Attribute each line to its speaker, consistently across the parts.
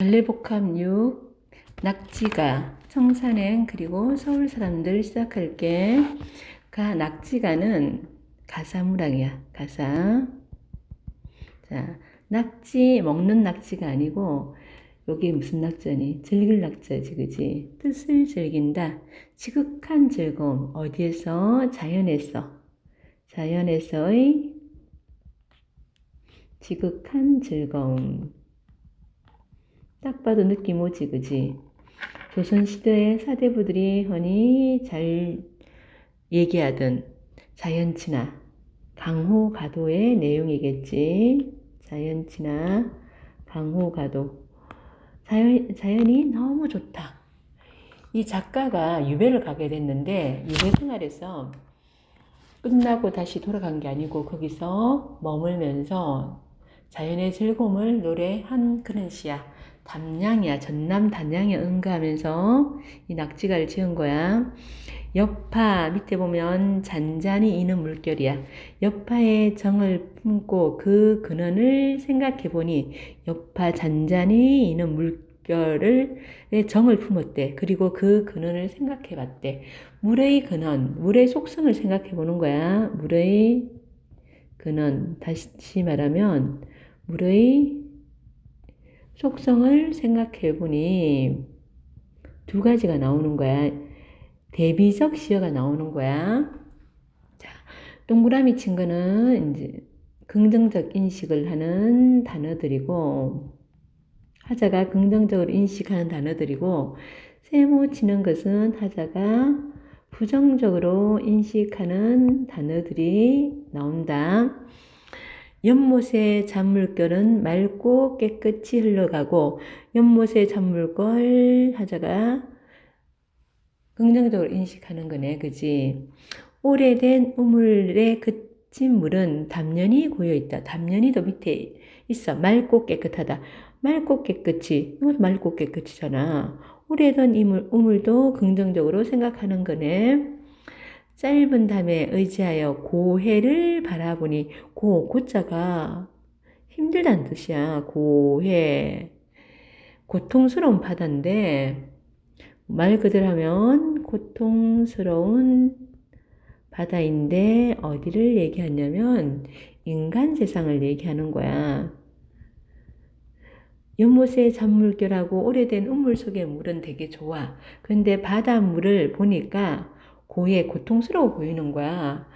Speaker 1: 전래복합 6 낙지가 청산행 그리고 서울 사람들 시작할게. 가 낙지가는 가사무랑이야 가사. 자 낙지 먹는 낙지가 아니고 여기 무슨 낙자니? 즐길 낙자지 그지? 뜻을 즐긴다. 지극한 즐거움 어디에서? 자연에서. 자연에서의 지극한 즐거움 딱 봐도 느낌 오지, 그지? 조선시대의 사대부들이 흔히 잘 얘기하던 자연친화, 강호가도의 내용이겠지. 자연친화, 강호가도. 자연, 자연이 너무 좋다. 이 작가가 유배를 가게 됐는데, 유배 생활에서 끝나고 다시 돌아간 게 아니고, 거기서 머물면서 자연의 즐거움을 노래한 그런 시야. 담양이야. 전남 담양에 응가하면서 이 낙지가를 지은 거야. 여파 밑에 보면 잔잔히 이는 물결이야. 여파의 정을 품고 그 근원을 생각해 보니 여파 잔잔히 이는 물결을 의 정을 품었대. 그리고 그 근원을 생각해 봤대. 물의 근원, 물의 속성을 생각해 보는 거야. 물의 근원. 다시 말하면 물의 속성을 생각해 보니 두 가지가 나오는 거야. 대비적 시어가 나오는 거야. 자, 동그라미 친 거는 이제 긍정적 인식을 하는 단어들이고 하자가 긍정적으로 인식하는 단어들이고 세모 치는 것은 하자가 부정적으로 인식하는 단어들이 나온다. 연못의 잔물결은 맑고 깨끗이 흘러가고 연못의 잔물걸 하자가 긍정적으로 인식하는 거네, 그지? 오래된 우물에 그친 물은 담연이 고여 있다. 담연이 더 밑에 있어. 맑고 깨끗하다. 맑고 깨끗이. 이것도 맑고 깨끗이잖아. 오래된 이물, 우물도 긍정적으로 생각하는 거네. 짧은 담에 의지하여 고해를 바라보니 고 고자가 힘들다는 뜻이야. 고해 고통스러운 바다인데 말 그대로 하면 고통스러운 바다인데 어디를 얘기하냐면 인간 세상을 얘기하는 거야. 연못의 잔물결하고 오래된 우물 속의 물은 되게 좋아. 그런데 바닷물을 보니까 고에 고통스러워 보이는 거야.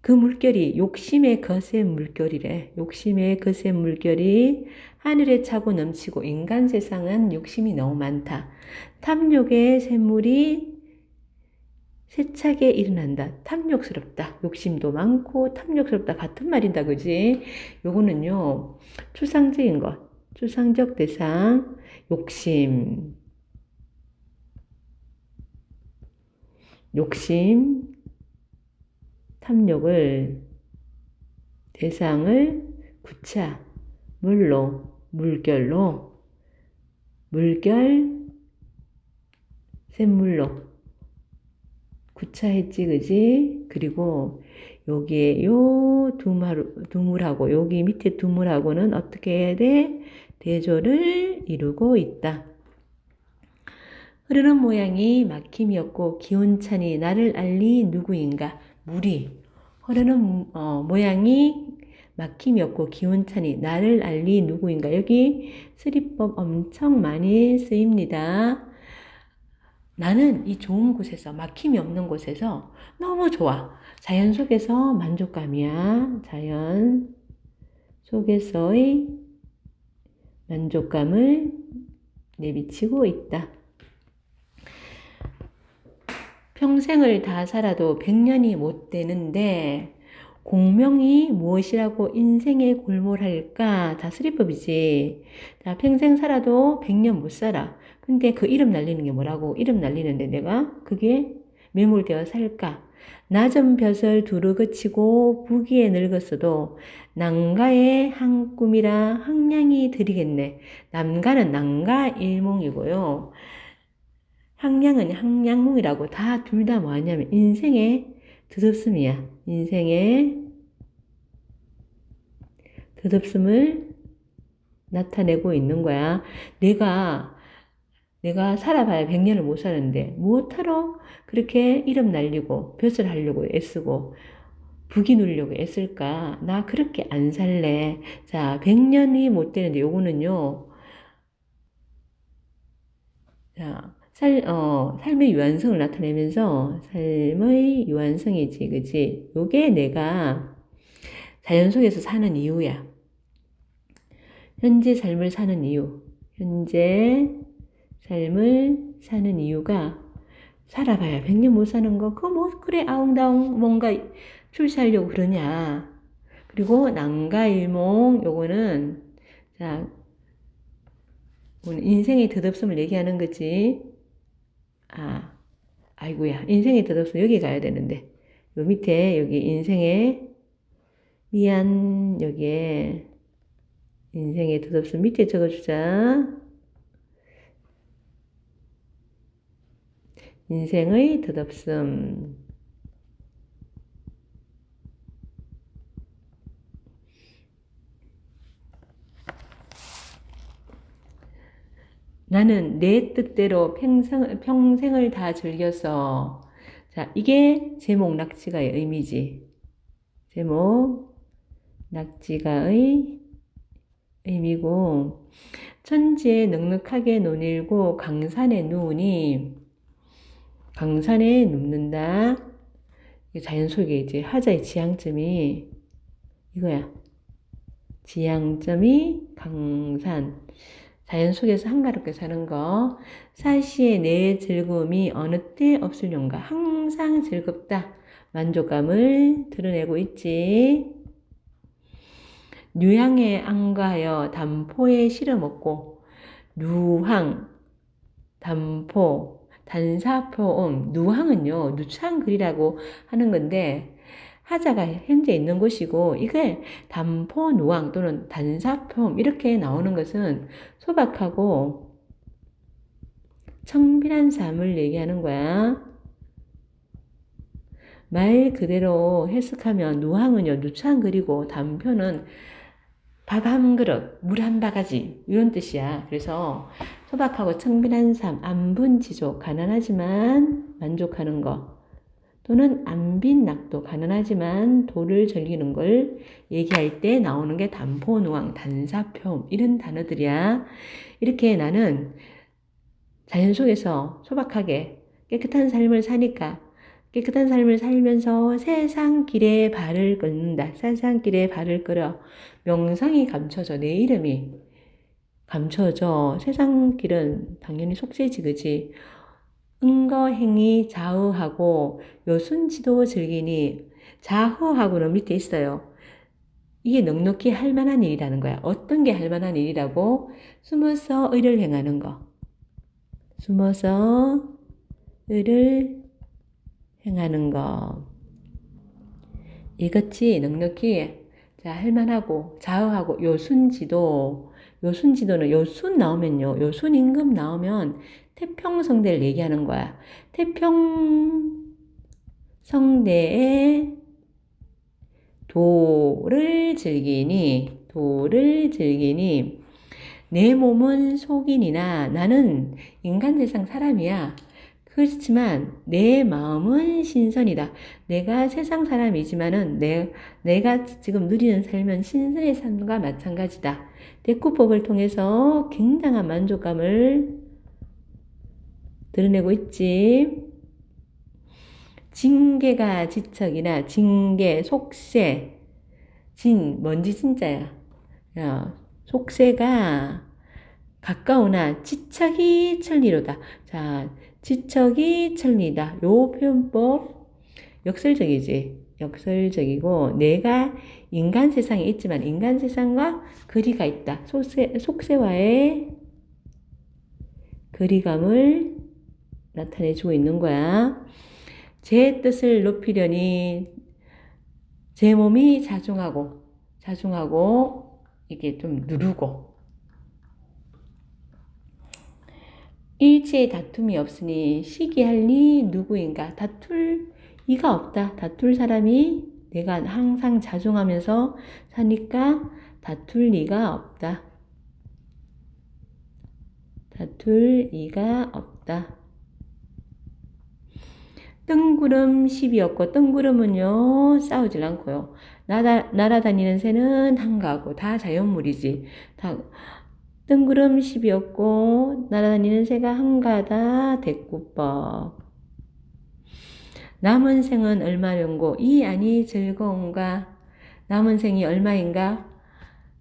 Speaker 1: 그 물결이 욕심의 거센 물결이래. 욕심의 거센 물결이 하늘에 차고 넘치고 인간 세상은 욕심이 너무 많다. 탐욕의 샘물이 세차게 일어난다. 탐욕스럽다. 욕심도 많고 탐욕스럽다. 같은 말인다. 그지? 요거는요. 추상적인 것. 추상적 대상. 욕심. 욕심, 탐욕을 대상을 구차, 물로, 물결로, 물결, 샘물로 구차했지, 그지? 그리고 여기에 요 두물, 두물하고 여기 밑에 두물하고는 어떻게 해야 돼? 대조를 이루고 있다. 흐르는 모양이 막힘이었고 기운찬이 나를 알리 누구인가 물이 흐르는 어, 모양이 막힘이었고 기운찬이 나를 알리 누구인가 여기 쓰리법 엄청 많이 쓰입니다. 나는 이 좋은 곳에서 막힘이 없는 곳에서 너무 좋아. 자연 속에서 만족감이야. 자연 속에서의 만족감을 내비치고 있다. 평생을 다 살아도 100년이 못 되는데 공명이 무엇이라고 인생에 골몰할까? 다 수리법이지. 자, 평생 살아도 100년 못 살아. 근데 그 이름 날리는 게 뭐라고? 이름 날리는데 내가 그게 매몰되어 살까? 낮은 벼슬 두루 그치고 부기에 늙었어도 난가의 한 꿈이라 항량이 드리겠네. 남가는 난가 일몽이고요. 항량은 항량몽이라고 다 둘 다 뭐하냐면 인생의 드덥음이야. 인생의 드덥음을 나타내고 있는 거야. 내가 내가 살아봐야 100년을 못 사는데 무엇하러 그렇게 이름 날리고 벼슬 하려고 애쓰고 부기 누리려고 애쓸까? 나 그렇게 안 살래. 자, 100년이 못 되는데 요거는요. 자, 살, 어, 삶의 유한성을 나타내면서 삶의 유한성이지, 그지? 요게 내가 자연 속에서 사는 이유야. 현재 삶을 사는 이유. 현재 삶을 사는 이유가 살아봐야 100년 못 사는 거, 그거 뭐, 그래, 아웅다웅 뭔가 출세하려고 그러냐. 그리고 난가일몽, 요거는, 자, 인생의 덧없음을 얘기하는 거지. 아, 아이고야. 인생의 덧없음 여기 가야 되는데. 요 밑에 여기 인생의 미안 여기에 인생의 덧없음 밑에 적어주자. 인생의 덧없음. 나는 내 뜻대로 평생, 평생을 다 즐겨서. 자, 이게 제목 낙지가의 의미지. 제목 낙지가의 의미고, 천지에 넉넉하게 논일고 강산에 누우니, 강산에 눕는다. 자연 속에 이제 하자의 지향점이 이거야. 지향점이 강산. 자연 속에서 한가롭게 사는 거. 사시의 내 즐거움이 어느 때 없을련가. 항상 즐겁다. 만족감을 드러내고 있지. 뉴향에 안가하여 담포에 실어 먹고, 누항, 담포, 단사표음, 누항은요, 누추한 글이라고 하는 건데, 하자가 현재 있는 곳이고, 이게 담포, 누항 또는 단사표음, 이렇게 나오는 것은 소박하고 청빈한 삶을 얘기하는 거야. 말 그대로 해석하면 누항은요, 누추한 글이고, 담표는 밥 한 그릇, 물 한 바가지, 이런 뜻이야. 그래서 소박하고 청빈한 삶, 안분지족, 가난하지만 만족하는 것. 또는 안빈 낙도 가난하지만 도를 즐기는 걸 얘기할 때 나오는 게 담포노왕, 단사표 이런 단어들이야. 이렇게 나는 자연 속에서 소박하게 깨끗한 삶을 사니까 깨끗한 삶을 살면서 세상 길에 발을 끊는다. 세상 길에 발을 끌어 명성이 감춰져 내 이름이 감춰져 세상 길은 당연히 속세지 그지 응거행이 좌우하고 요순지도 즐기니 좌우하고는 밑에 있어요. 이게 넉넉히 할 만한 일이라는 거야. 어떤 게 할 만한 일이라고? 숨어서 의를 행하는 거. 숨어서 의를 행하는 거. 이것이 넉넉히 자, 할 만하고 좌우하고 요순지도 요순지도는 요순 나오면요. 요순 임금 나오면 태평성대를 얘기하는 거야. 태평성대에 도를 즐기니, 도를 즐기니, 내 몸은 속인이나 나는 인간 세상 사람이야. 그렇지만 내 마음은 신선이다. 내가 세상 사람이지만은 내, 내가 지금 누리는 삶은 신선의 삶과 마찬가지다. 대꾸법을 통해서 굉장한 만족감을 드러내고 있지. 징계가 지척이나 징계, 속세, 진, 뭔지 진짜야. 야, 속세가 가까우나 지척이 천리로다. 자, 지척이 천리다. 요 표현법 역설적이지. 역설적이고 내가 인간 세상에 있지만 인간 세상과 거리가 있다. 속세, 속세와의 거리감을 나타내주고 있는 거야. 제 뜻을 높이려니 제 몸이 자중하고 자중하고 이게 좀 누르고 일체의 다툼이 없으니 시기할리 누구인가 다툴 이가 없다. 다툴 사람이 내가 항상 자중하면서 사니까 다툴 리가 없다. 다툴 이가 없다. 뜬구름 10이었고 뜬구름은요 싸우질 않고요. 날아, 날아다니는 새는 한가하고 다 자연물이지. 다 뜬구름 10이었고 날아다니는 새가 한가하다 대꾸법. 남은 생은 얼마련고 이 안이 즐거운가? 남은 생이 얼마인가?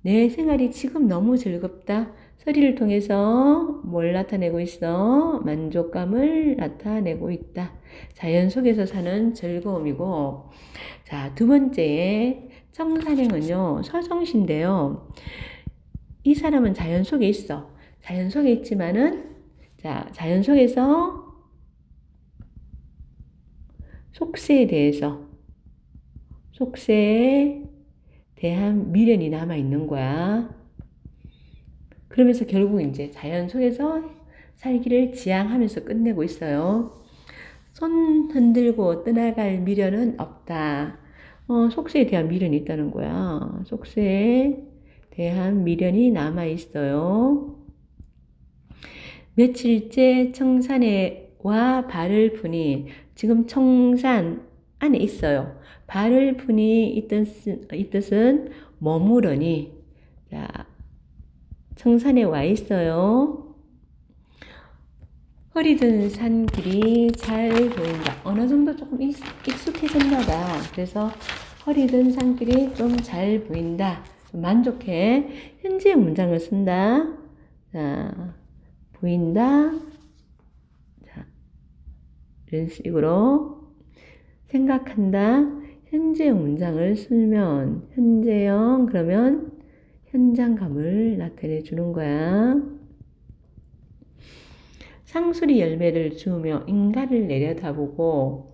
Speaker 1: 내 생활이 지금 너무 즐겁다. 소리를 통해서 뭘 나타내고 있어? 만족감을 나타내고 있다. 자연 속에서 사는 즐거움이고, 자, 두 번째, 청산행은요, 서정시인데요. 이 사람은 자연 속에 있어. 자연 속에 있지만은, 자, 자연 속에서 속세에 대해서, 속세에 대한 미련이 남아 있는 거야. 그러면서 결국 이제 자연 속에서 살기를 지향하면서 끝내고 있어요. 손 흔들고 떠나갈 미련은 없다. 어, 속세에 대한 미련이 있다는 거야. 속세에 대한 미련이 남아 있어요. 며칠째 청산에 와 발을 푸니 지금 청산 안에 있어요. 발을 푸니 이 뜻은, 이 뜻은 머무르니 자, 청산에 와 있어요. 허리든 산길이 잘 보인다. 어느 정도 조금 익, 익숙해졌나 봐. 그래서 허리든 산길이 좀 잘 보인다. 좀 만족해. 현재 문장을 쓴다. 자, 보인다. 자, 이런 식으로 생각한다. 현재 문장을 쓰면 현재형 그러면 현장감을 나타내 주는 거야. 상수리 열매를 주우며 인가를 내려다보고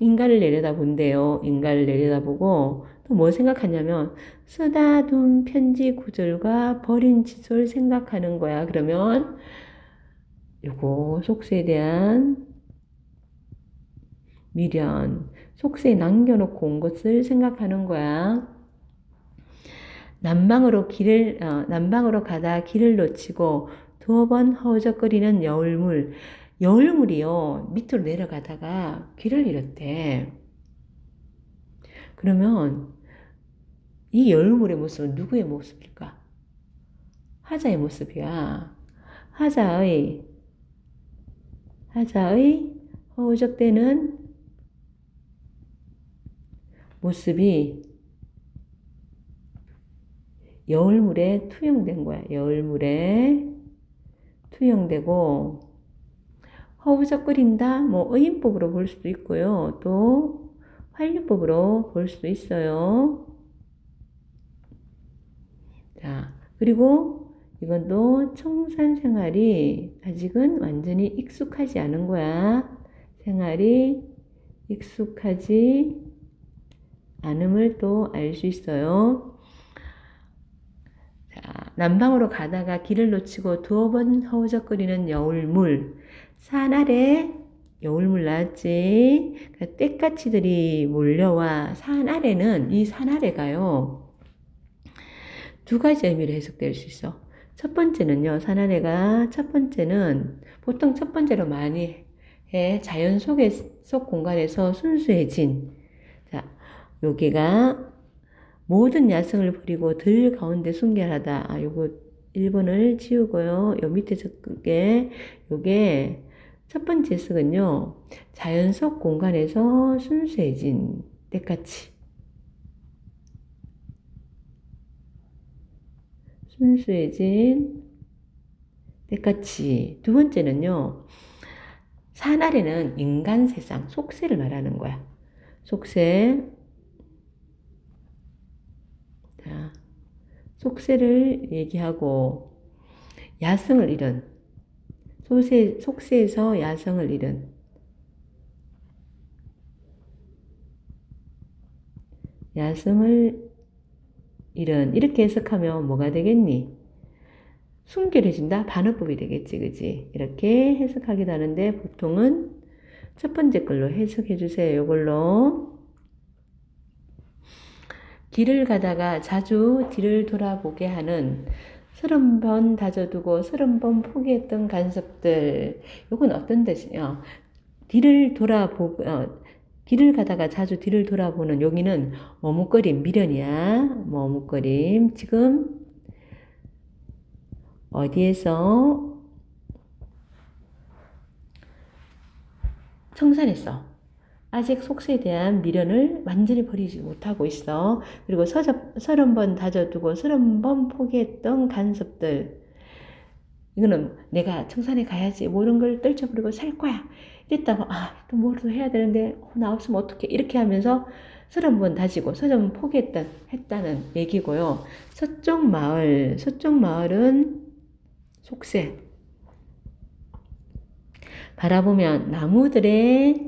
Speaker 1: 인가를 내려다본대요. 인가를 내려다보고 또 뭐 생각하냐면 쓰다 둔 편지 구절과 버린 칫솔 생각하는 거야. 그러면 요거 속세에 대한 미련, 속세에 남겨놓고 온 것을 생각하는 거야. 남방으로 길을 어, 남방으로 가다 길을 놓치고 두어 번 허우적거리는 여울물. 여울물이요 밑으로 내려가다가 길을 잃었대. 그러면 이 여울물의 모습은 누구의 모습일까? 하자의 모습이야. 하자의 하자의 허우적대는 모습이 여울물에 투영된 거야. 여울물에 투영되고 허우적거린다. 뭐 의인법으로 볼 수도 있고요. 또 활류법으로 볼 수도 있어요. 자, 그리고 이건 또 청산 생활이 아직은 완전히 익숙하지 않은 거야. 생활이 익숙하지 않음을 또 알 수 있어요. 자, 남방으로 가다가 길을 놓치고 두어 번 허우적거리는 여울물. 산 아래 여울물 나왔지. 그러니까 떼까치들이 몰려와 산 아래는 이 산 아래가요. 두 가지 의미로 해석될 수 있어. 첫 번째는요, 산 아래가 첫 번째는 보통 첫 번째로 많이 해 자연 속에 속 공간에서 순수해진. 자, 여기가 모든 야성을 버리고 들 가운데 순결하다. 아, 요거 1번을 지우고요. 요 밑에 적게 요게 첫 번째 해석은요. 자연 속 공간에서 순수해진 때같이 순수해진 때같이 두 번째는요. 산 아래는 인간 세상, 속세를 말하는 거야. 속세. 자, 속세를 얘기하고 야성을 잃은 속세, 속세에서 야성을 잃은 야성을 잃은 이렇게 해석하면 뭐가 되겠니? 순결해진다? 반어법이 되겠지, 그지? 이렇게 해석하기도 하는데 보통은 첫 번째 걸로 해석해 주세요. 이걸로. 길을 가다가 자주 뒤를 돌아보게 하는 서른 번 다져두고 서른 번 포기했던 간섭들. 요건 어떤 뜻이냐? 뒤를 돌아보, 어, 길을 가다가 자주 뒤를 돌아보는 여기는 머뭇거림, 미련이야. 머뭇거림. 지금 어디에서 청산했어. 아직 속세에 대한 미련을 완전히 버리지 못하고 있어. 그리고 서른 번 다져두고 서른 번 포기했던 간섭들. 이거는 내가 청산에 가야지. 모든 걸 떨쳐버리고 살 거야. 이랬다고, 아, 또 뭐라도 해야 되는데, 어, 나 없으면 어떡해. 이렇게 하면서 서른 번 다지고 서른 번 포기했다, 했다는 얘기고요. 서쪽 마을, 서쪽 마을은 속세. 바라보면 나무들의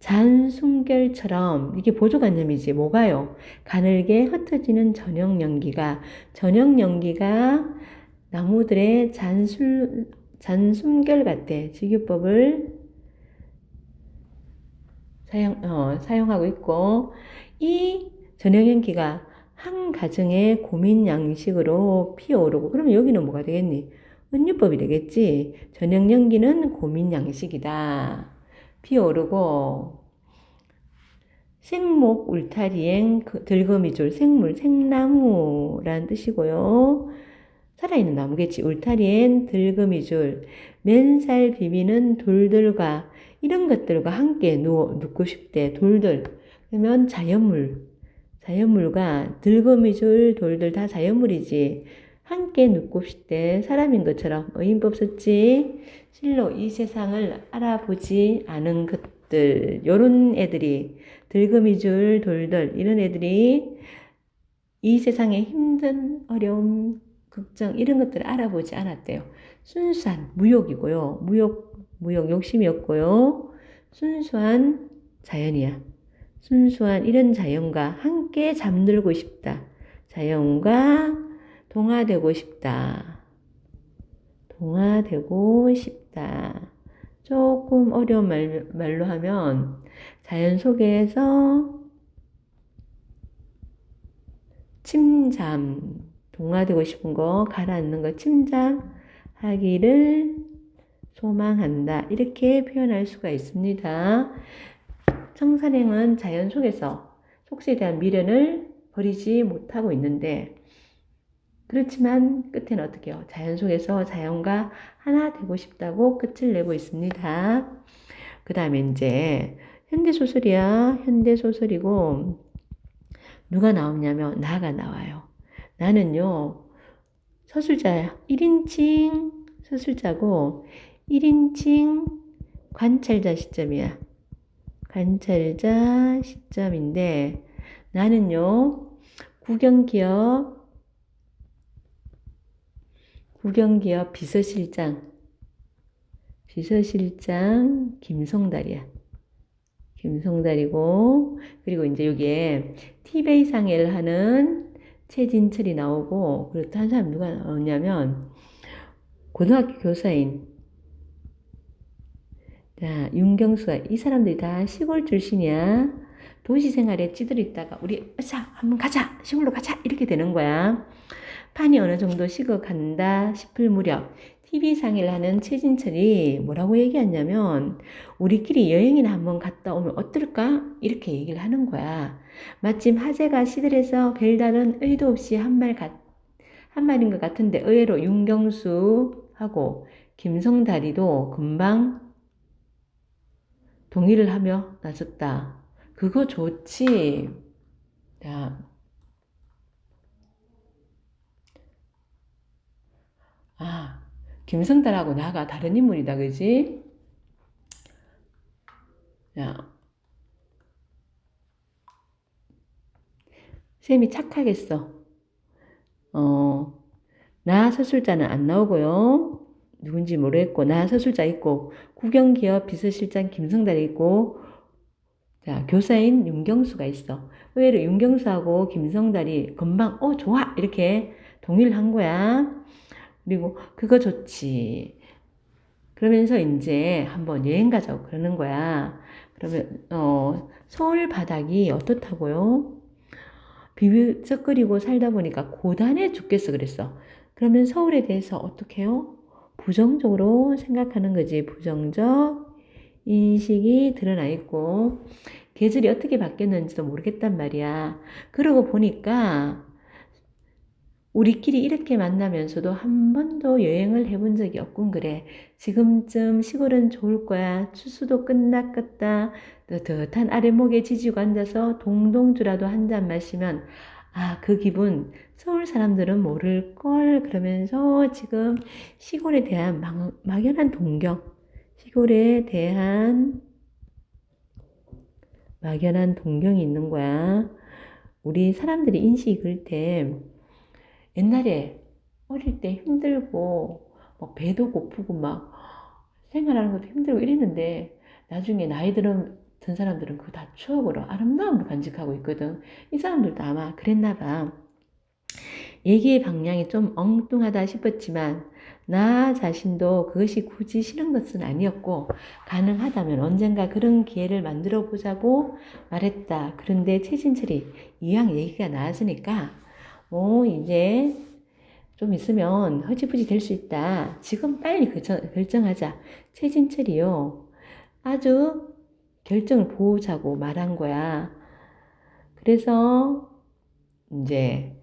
Speaker 1: 잔순결처럼 이게 보조관념이지 뭐가요? 가늘게 흩어지는 저녁 연기가 저녁 연기가 나무들의 잔술 잔순결 같아 직유법을 사용 어, 사용하고 있고 이 저녁 연기가 한 가정의 고민 양식으로 피어오르고 그러면 여기는 뭐가 되겠니? 은유법이 되겠지. 저녁 연기는 고민 양식이다. 피어오르고 생목 울타리행 그 들거미줄 생물 생나무라는 뜻이고요. 살아있는 나무겠지. 울타리엔 들거미줄 맨살 비비는 돌들과 이런 것들과 함께 누워 눕고 싶대. 돌들 그러면 자연물 자연물과 들거미줄 돌들 다 자연물이지. 함께 싶대. 사람인 것처럼 어인법 썼지. 실로 이 세상을 알아보지 않은 것들, 요런 애들이, 들금이줄 돌들, 이런 애들이 이 세상의 힘든 어려움, 걱정, 이런 것들을 알아보지 않았대요. 순수한 무욕이고요. 무욕, 무욕, 욕심이었고요. 순수한 자연이야. 순수한 이런 자연과 함께 잠들고 싶다. 자연과 동화되고 싶다. 동화되고 싶다. 조금 어려운 말, 말로 하면 자연 속에서 침잠, 동화되고 싶은 거, 가라앉는 거, 침잠하기를 소망한다. 이렇게 표현할 수가 있습니다. 청산행은 자연 속에서 속세에 대한 미련을 버리지 못하고 있는데, 그렇지만 끝에는 어떻게 해요? 자연 속에서 자연과 하나 되고 싶다고 끝을 내고 있습니다. 그 다음에 이제 현대소설이야. 현대소설이고 누가 나오냐면 나가 나와요. 나는요. 서술자야. 1인칭 서술자고 1인칭 관찰자 시점이야. 관찰자 시점인데 나는요. 국영기업 국영기업 비서실장, 비서실장 김성달이야. 김성달이고, 그리고 이제 여기에 티베이 상해를 하는 최진철이 나오고, 그리고 또 한 사람 누가 나오냐면, 고등학교 교사인, 자, 윤경수가, 이 사람들이 다 시골 출신이야. 도시 생활에 찌들어 있다가, 우리, 자, 한번 가자! 시골로 가자! 이렇게 되는 거야. 판이 어느 정도 식어간다 싶을 무렵 TV 상의를 하는 최진철이 뭐라고 얘기했냐면 우리끼리 여행이나 한번 갔다 오면 어떨까? 이렇게 얘기를 하는 거야. 마침 하재가 시들해서 별다른 의도 없이 한말한 말인 것 같은데 의외로 윤경수하고 김성다리도 금방 동의를 하며 나섰다. 그거 좋지. 야, 아, 김성달하고 나가 다른 인물이다, 그지? 야, 쌤이 착하겠어. 어, 나 서술자는 안 나오고요. 누군지 모르겠고, 나 서술자 있고, 국영기업 비서실장 김성달이 있고, 자, 교사인 윤경수가 있어. 의외로 윤경수하고 김성달이 금방, 어, 좋아! 이렇게 동의를 한 거야. 그리고 그거 좋지. 그러면서 이제 한번 여행 가자고 그러는 거야. 그러면 어, 서울 바닥이 어떻다고요? 비비적거리고 살다 보니까 고단해 죽겠어 그랬어. 그러면 서울에 대해서 어떻게 해요? 부정적으로 생각하는 거지. 부정적 인식이 드러나 있고 계절이 어떻게 바뀌었는지도 모르겠단 말이야. 그러고 보니까 우리끼리 이렇게 만나면서도 한 번도 여행을 해본 적이 없군 그래. 지금쯤 시골은 좋을 거야. 추수도 끝났겠다. 뜨뜻한 아랫목에 지지고 앉아서 동동주라도 한 잔 마시면 아, 그 기분 서울 사람들은 모를 걸 그러면서 지금 시골에 대한 막, 막연한 동경, 시골에 대한 막연한 동경이 있는 거야. 우리 사람들이 인식 익을 때 옛날에 어릴 때 힘들고 막 배도 고프고 막 생활하는 것도 힘들고 이랬는데 나중에 나이 들은 든 사람들은 그거 다 추억으로 아름다움으로 간직하고 있거든. 이 사람들도 아마 그랬나 봐. 얘기의 방향이 좀 엉뚱하다 싶었지만 나 자신도 그것이 굳이 싫은 것은 아니었고 가능하다면 언젠가 그런 기회를 만들어 보자고 말했다. 그런데 최진철이 이왕 얘기가 나왔으니까 뭐 이제 좀 있으면 허지부지 될 수 있다. 지금 빨리 결정하자. 최진철이요. 아주 결정을 보자고 말한 거야. 그래서 이제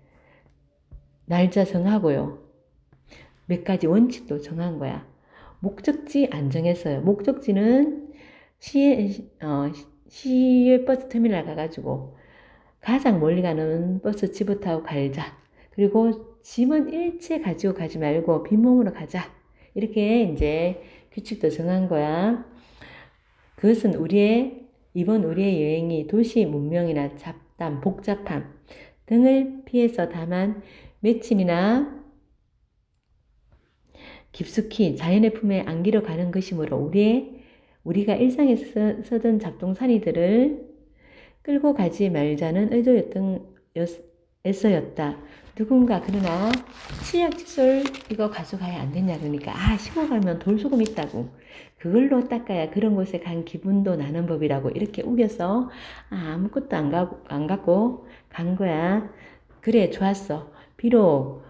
Speaker 1: 날짜 정하고요. 몇 가지 원칙도 정한 거야. 목적지 안 정했어요. 목적지는 시외, 어, 시외 버스 터미널 가가지고 가장 멀리 가는 버스 집을 타고 갈자. 그리고 짐은 일체 가지고 가지 말고 빈몸으로 가자. 이렇게 이제 규칙도 정한 거야. 그것은 우리의 이번 우리의 여행이 도시 문명이나 잡담, 복잡함 등을 피해서 다만 며칠이나 깊숙이 자연의 품에 안기러 가는 것이므로 우리의 우리가 일상에서 쓰던 잡동사니들을 끌고 가지 말자는 의도였던 애써였다. 누군가 그러나 치약 칫솔 이거 가져가야 안 되냐? 그러니까 아 시골 가면 돌소금 있다고. 그걸로 닦아야 그런 곳에 간 기분도 나는 법이라고. 이렇게 우겨서 아, 아무것도 안, 가, 안 갖고 간 거야. 그래 좋았어. 비록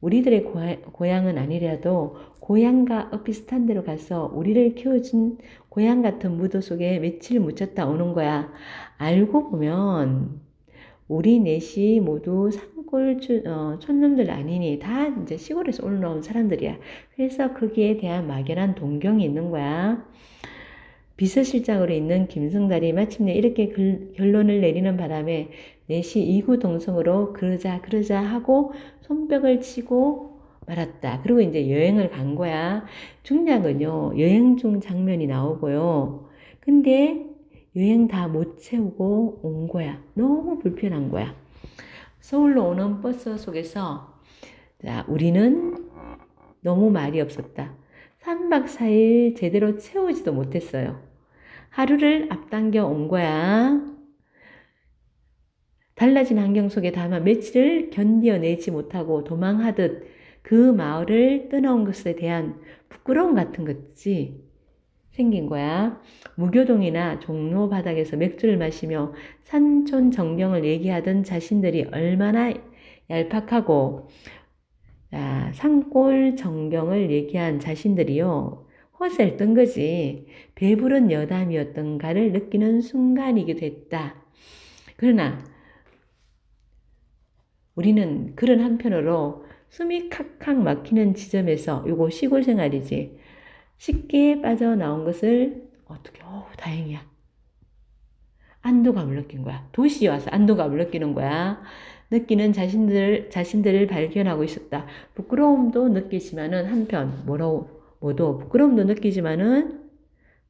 Speaker 1: 우리들의 고향은 아니라도 고향과 비슷한 데로 가서 우리를 키워준 고향 같은 무도 속에 며칠 묻혔다 오는 거야. 알고 보면 우리 넷이 모두 산골 어, 촌놈들 아니니 다 이제 시골에서 올라온 사람들이야. 그래서 거기에 대한 막연한 동경이 있는 거야. 비서실장으로 있는 김승달이 마침내 이렇게 글, 결론을 내리는 바람에 넷이 이구 동성으로 그러자 그러자 하고 손뼉을 치고 말았다. 그리고 이제 여행을 간 거야. 중량은요, 여행 중 장면이 나오고요. 근데 여행 다 못 채우고 온 거야. 너무 불편한 거야. 서울로 오는 버스 속에서, 자, 우리는 너무 말이 없었다. 3박 4일 제대로 채우지도 못했어요. 하루를 앞당겨 온 거야. 달라진 환경 속에 다만 며칠을 견뎌내지 못하고 도망하듯 그 마을을 떠나온 것에 대한 부끄러움 같은 것이 생긴 거야. 무교동이나 종로 바닥에서 맥주를 마시며 산촌 정경을 얘기하던 자신들이 얼마나 얄팍하고 아, 산골 정경을 얘기한 자신들이요. 허세를 뜬 거지. 배부른 여담이었던가를 느끼는 순간이기도 했다. 그러나 우리는 그런 한편으로 숨이 칵칵 막히는 지점에서 요거 시골 생활이지. 쉽게 빠져나온 것을 어떻게, 어 다행이야. 안도감을 느낀 거야. 도시에 와서 안도감을 느끼는 거야. 느끼는 자신들, 자신들을 발견하고 있었다. 부끄러움도 느끼지만은 한편, 뭐라고, 모두 부끄러움도 느끼지만은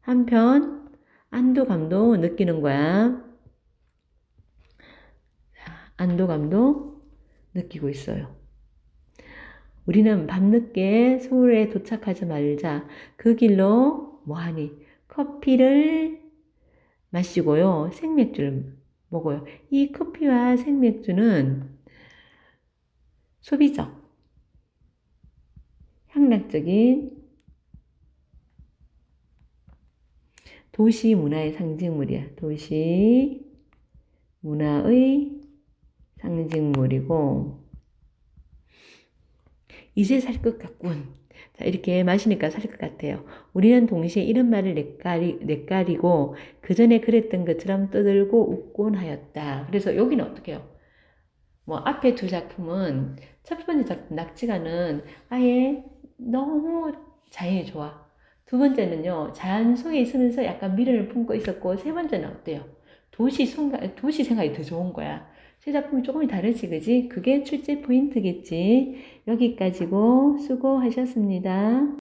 Speaker 1: 한편 안도감도 느끼는 거야. 안도감도 느끼고 있어요. 우리는 밤늦게 서울에 도착하지 말자 그 길로 뭐하니 커피를 마시고요 생맥주를 먹어요. 이 커피와 생맥주는 소비적, 향락적인 도시 문화의 상징물이야. 도시 문화의 상징물이고 이제 살 것 같군. 자, 이렇게 마시니까 살 것 같아요. 우리는 동시에 이런 말을 내까리, 내까리고 그 전에 그랬던 것처럼 떠들고 웃곤 하였다. 그래서 여기는 어떻게 해요? 뭐 앞에 두 작품은 첫 번째 작품 낙지가는 아예 너무 자연이 좋아. 두 번째는요 자연 속에 있으면서 약간 미련을 품고 있었고 세 번째는 어때요? 도시 생각 도시 생각이 더 좋은 거야. 세 작품이 조금 다르지, 그지? 그게 출제 포인트겠지. 여기까지고 수고하셨습니다.